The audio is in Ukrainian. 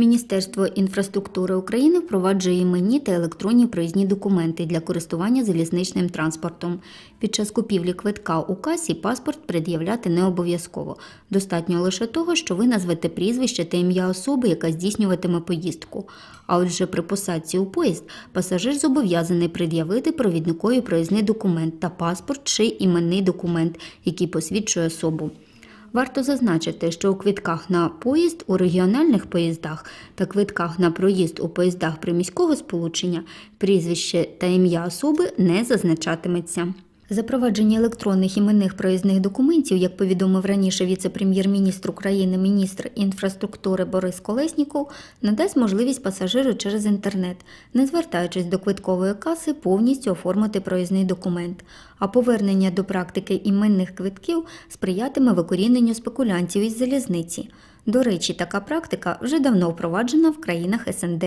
Міністерство інфраструктури України впроваджує іменні та електронні проїзні документи для користування залізничним транспортом. Під час купівлі квитка у касі паспорт пред'являти не обов'язково. Достатньо лише того, що ви назвете прізвище та ім'я особи, яка здійснюватиме поїздку. А отже, при посадці у поїзд пасажир зобов'язаний пред'явити провідникові проїзний документ та паспорт чи іменний документ, який посвідчує особу. Варто зазначити, що у квитках на поїзд у регіональних поїздах та квитках на проїзд у поїздах приміського сполучення прізвище та ім'я особи не зазначатиметься. Запровадження електронних іменних проїзних документів, як повідомив раніше віце-прем'єр-міністр України, міністр інфраструктури Борис Колесніков, надасть можливість пасажиру через інтернет, не звертаючись до квиткової каси, повністю оформити проїзний документ. А повернення до практики іменних квитків сприятиме викоріненню спекулянтів із залізниці. До речі, така практика вже давно впроваджена в країнах СНД.